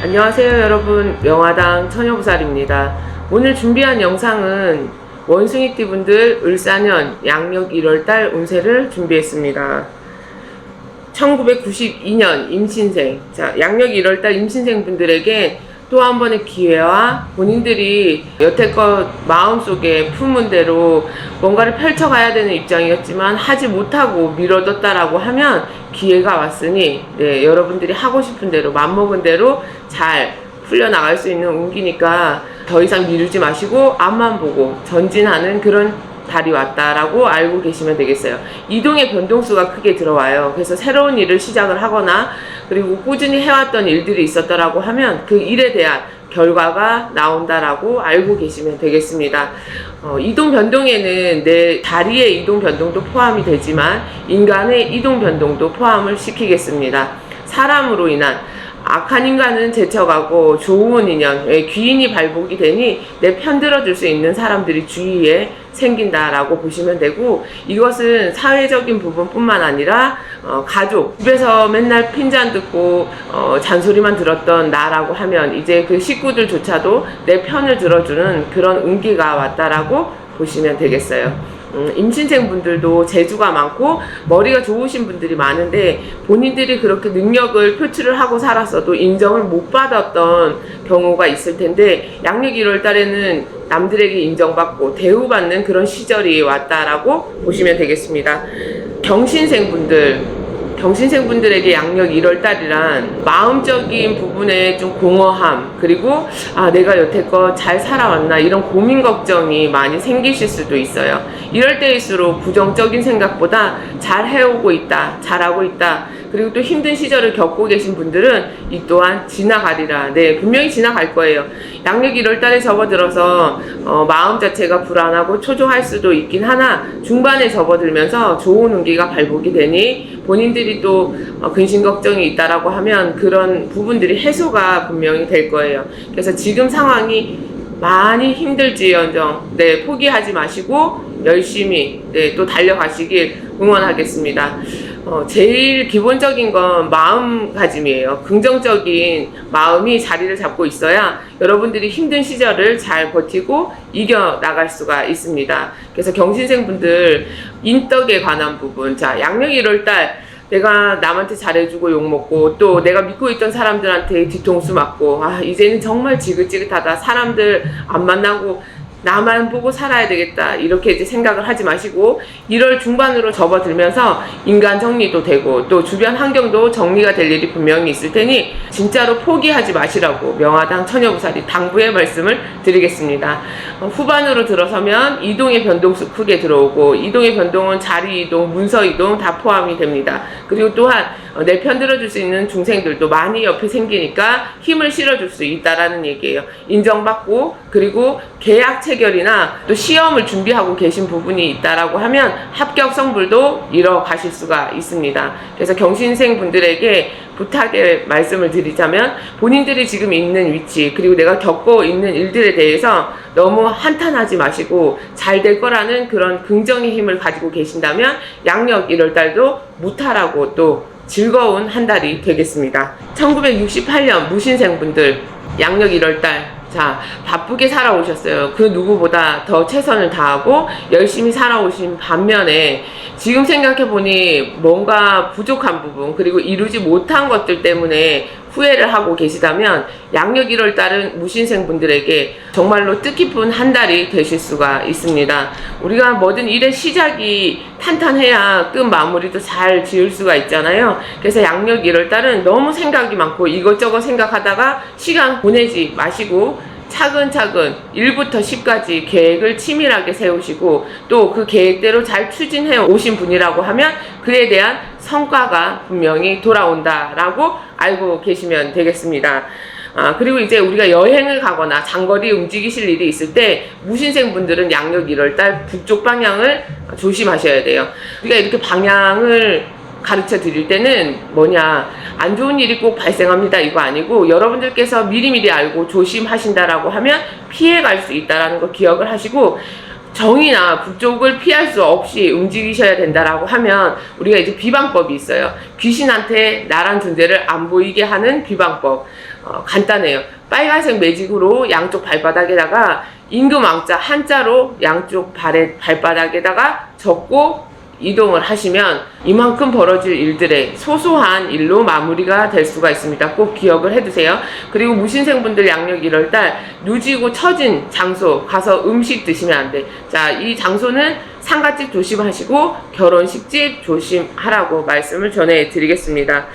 안녕하세요 여러분. 명화당 처녀부살입니다. 오늘 준비한 영상은 원숭이띠 분들 을사년 양력 1월달 운세를 준비했습니다. 1992년 임신생. 자 양력 1월달 임신생 분들에게 또 한 번의 기회와 본인들이 여태껏 마음속에 품은 대로 뭔가를 펼쳐가야 되는 입장이었지만 하지 못하고 미뤄뒀다라고 하면 기회가 왔으니 네, 여러분들이 하고 싶은 대로 맘먹은 대로 잘 풀려나갈 수 있는 운기니까 더 이상 미루지 마시고 앞만 보고 전진하는 그런 달이 왔다라고 알고 계시면 되겠어요. 이동의 변동수가 크게 들어와요. 그래서 새로운 일을 시작을 하거나 그리고 꾸준히 해왔던 일들이 있었다라고 하면 그 일에 대한 결과가 나온다라고 알고 계시면 되겠습니다. 어, 이동 변동에는 내 다리의 이동 변동도 포함이 되지만 인간의 이동 변동도 포함을 시키겠습니다. 사람으로 인한 악한 인간은 제쳐가고 좋은 인연, 예, 귀인이 발복이 되니 내 편 들어 줄 수 있는 사람들이 주위에 생긴다라고 보시면 되고 이것은 사회적인 부분뿐만 아니라 어, 가족 집에서 맨날 핀잔 듣고 어, 잔소리만 들었던 나라고 하면 이제 그 식구들조차도 내 편을 들어주는 그런 운기가 왔다라고 보시면 되겠어요. 음, 임신생 분들도 재주가 많고 머리가 좋으신 분들이 많은데 본인들이 그렇게 능력을 표출을 하고 살았어도 인정을 못 받았던 경우가 있을 텐데 양력 1월 달에는 남들에게 인정받고 대우받는 그런 시절이 왔다라고 보시면 되겠습니다. 경신생 분들 경신생 분들에게 양력 1월 달이란 마음적인 부분에 좀 공허함 그리고 아 내가 여태껏 잘 살아왔나 이런 고민 걱정이 많이 생기실 수도 있어요. 이럴 때일수록 부정적인 생각보다 잘 해오고 있다, 잘하고 있다. 그리고 또 힘든 시절을 겪고 계신 분들은 이 또한 지나가리라. 네, 분명히 지나갈 거예요. 양력 1월 달에 접어들어서 어, 마음 자체가 불안하고 초조할 수도 있긴 하나 중반에 접어들면서 좋은 운기가 발복이 되니 본인들이 또 어, 근심 걱정이 있다라고 하면 그런 부분들이 해소가 분명히 될 거예요. 그래서 지금 상황이 많이 힘들지언정 네 포기하지 마시고 열심히 네, 또 달려가시길 응원하겠습니다. 어, 제일 기본적인 건 마음가짐이에요. 긍정적인 마음이 자리를 잡고 있어야 여러분들이 힘든 시절을 잘 버티고 이겨 나갈 수가 있습니다. 그래서 경신생 분들 인덕에 관한 부분, 자 양력 1월달 내가 남한테 잘해주고 욕먹고 또 내가 믿고 있던 사람들한테 뒤통수 맞고 아 이제는 정말 지긋지긋하다 사람들 안 만나고 나만 보고 살아야 되겠다 이렇게 이제 생각을 하지 마시고 1월 중반으로 접어들면서 인간 정리도 되고 또 주변 환경도 정리가 될 일이 분명히 있을 테니 진짜로 포기하지 마시라고 명화당 처녀부살이 당부의 말씀을 드리겠습니다. 어, 후반으로 들어서면 이동의 변동수 크게 들어오고 이동의 변동은 자리 이동, 문서 이동 다 포함이 됩니다. 그리고 또한 어, 내편 들어줄 수 있는 중생들도 많이 옆에 생기니까 힘을 실어줄 수 있다라는 얘기예요. 인정받고 그리고 계약 체결이나 또 시험을 준비하고 계신 부분이 있다라고 하면 합격 성불도 이뤄 가실 수가 있습니다. 그래서 경신생 분들에게 부탁의 말씀을 드리자면 본인들이 지금 있는 위치 그리고 내가 겪고 있는 일들에 대해서 너무 한탄하지 마시고 잘 될 거라는 그런 긍정의 힘을 가지고 계신다면 양력 1월 달도 무탈하고 또 즐거운 한 달이 되겠습니다. 1968년 무신생분들 양력 1월 달 자, 바쁘게 살아오셨어요. 그 누구보다 더 최선을 다하고 열심히 살아오신 반면에 지금 생각해보니 뭔가 부족한 부분, 그리고 이루지 못한 것들 때문에 후회를 하고 계시다면 양력 1월 달은 무신생 분들에게 정말로 뜻깊은 한 달이 되실 수가 있습니다. 우리가 뭐든 일의 시작이 탄탄해야 끝 마무리도 잘 지을 수가 있잖아요. 그래서 양력 1월 달은 너무 생각이 많고 이것저것 생각하다가 시간 보내지 마시고 차근차근 1부터 10까지 계획을 치밀하게 세우시고 또 그 계획대로 잘 추진해 오신 분이라고 하면 그에 대한 성과가 분명히 돌아온다라고 알고 계시면 되겠습니다. 아, 그리고 이제 우리가 여행을 가거나 장거리 움직이실 일이 있을 때 무신생 분들은 양력 1월달 북쪽 방향을 조심하셔야 돼요. 우리가 이렇게 방향을 가르쳐 드릴 때는 뭐냐 안 좋은 일이 꼭 발생합니다 이거 아니고 여러분들께서 미리미리 알고 조심하신다라고 하면 피해 갈 수 있다라는 거 기억을 하시고 정이나 북쪽을 피할 수 없이 움직이셔야 된다라고 하면 우리가 이제 비방법이 있어요. 귀신한테 나란 존재를 안 보이게 하는 비방법. 어, 간단해요. 빨간색 매직으로 양쪽 발바닥에다가 임금왕자 한자로 양쪽 발의 발바닥에다가 적고 이동을 하시면 이만큼 벌어질 일들의 소소한 일로 마무리가 될 수가 있습니다. 꼭 기억을 해두세요. 그리고 무신생분들 양력 1월달 누지고 처진 장소 가서 음식 드시면 안 돼. 자, 이 장소는 상가집 조심하시고 결혼식집 조심하라고 말씀을 전해드리겠습니다.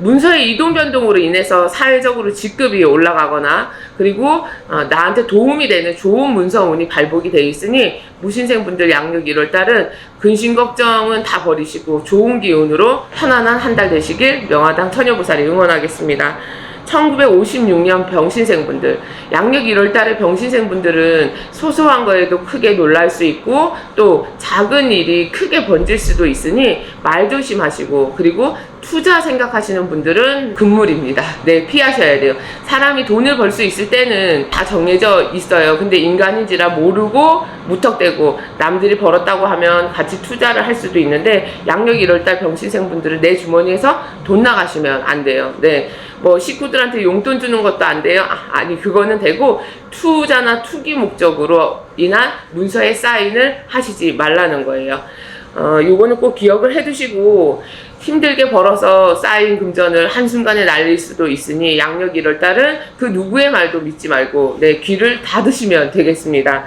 문서의 이동 변동으로 인해서 사회적으로 직급이 올라가거나 그리고 어, 나한테 도움이 되는 좋은 문서운이 발복이 되어 있으니 무신생 분들 양력 1월 달은 근심 걱정은 다 버리시고 좋은 기운으로 편안한 한 달 되시길 명화당 처녀보살이 응원하겠습니다. 1956년 병신생분들, 양력 1월 달에 병신생분들은 소소한 거에도 크게 놀랄 수 있고 또 작은 일이 크게 번질 수도 있으니 말 조심하시고 그리고 투자 생각하시는 분들은 금물입니다. 네, 피하셔야 돼요. 사람이 돈을 벌 수 있을 때는 다 정해져 있어요. 근데 인간인지라 모르고 무턱대고 남들이 벌었다고 하면 같이 투자를 할 수도 있는데 양력 1월달 병신생 분들은 내 주머니에서 돈 나가시면 안 돼요. 네. 뭐 식구들한테 용돈 주는 것도 안 돼요. 아, 아니 그거는 되고 투자나 투기 목적으로 인한 문서에 사인을 하시지 말라는 거예요. 어, 요거는 꼭 기억을 해두시고 힘들게 벌어서 쌓인 금전을 한순간에 날릴 수도 있으니 양력 1월달은 그 누구의 말도 믿지 말고 내 귀를 닫으시면 되겠습니다.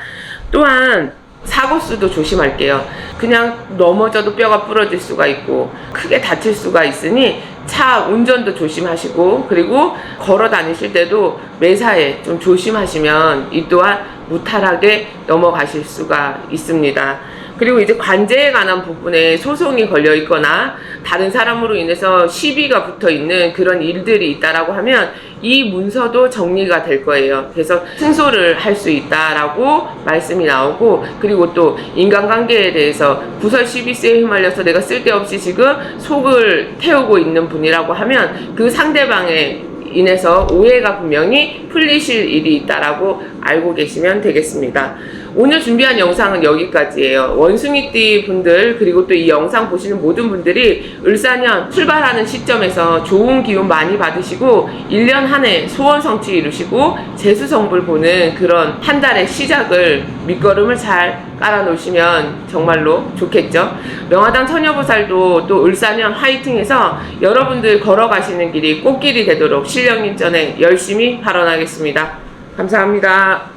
또한 사고수도 조심할게요. 그냥 넘어져도 뼈가 부러질 수가 있고 크게 다칠 수가 있으니 차 운전도 조심하시고 그리고 걸어 다니실 때도 매사에 좀 조심하시면 이 또한 무탈하게 넘어가실 수가 있습니다. 그리고 이제 관제에 관한 부분에 소송이 걸려 있거나 다른 사람으로 인해서 시비가 붙어 있는 그런 일들이 있다라고 하면 이 문서도 정리가 될 거예요. 그래서 승소를 할 수 있다라고 말씀이 나오고 그리고 또 인간관계에 대해서 구설 시비세에 휘말려서 내가 쓸데없이 지금 속을 태우고 있는 분이라고 하면 그 상대방의 인해서 오해가 분명히 풀리실 일이 있다라고 알고 계시면 되겠습니다. 오늘 준비한 영상은 여기까지예요. 원숭이띠 분들 그리고 또 이 영상 보시는 모든 분들이 을사년 출발하는 시점에서 좋은 기운 많이 받으시고 1년 한 해 소원 성취 이루시고 재수성불 보는 그런 한 달의 시작을 밑거름을 잘 깔아 놓으시면 정말로 좋겠죠. 명화당 처녀보살도 또 을사년 화이팅해서 여러분들 걸어가시는 길이 꽃길이 되도록 실령님 전에 열심히 발언하겠습니다. 감사합니다.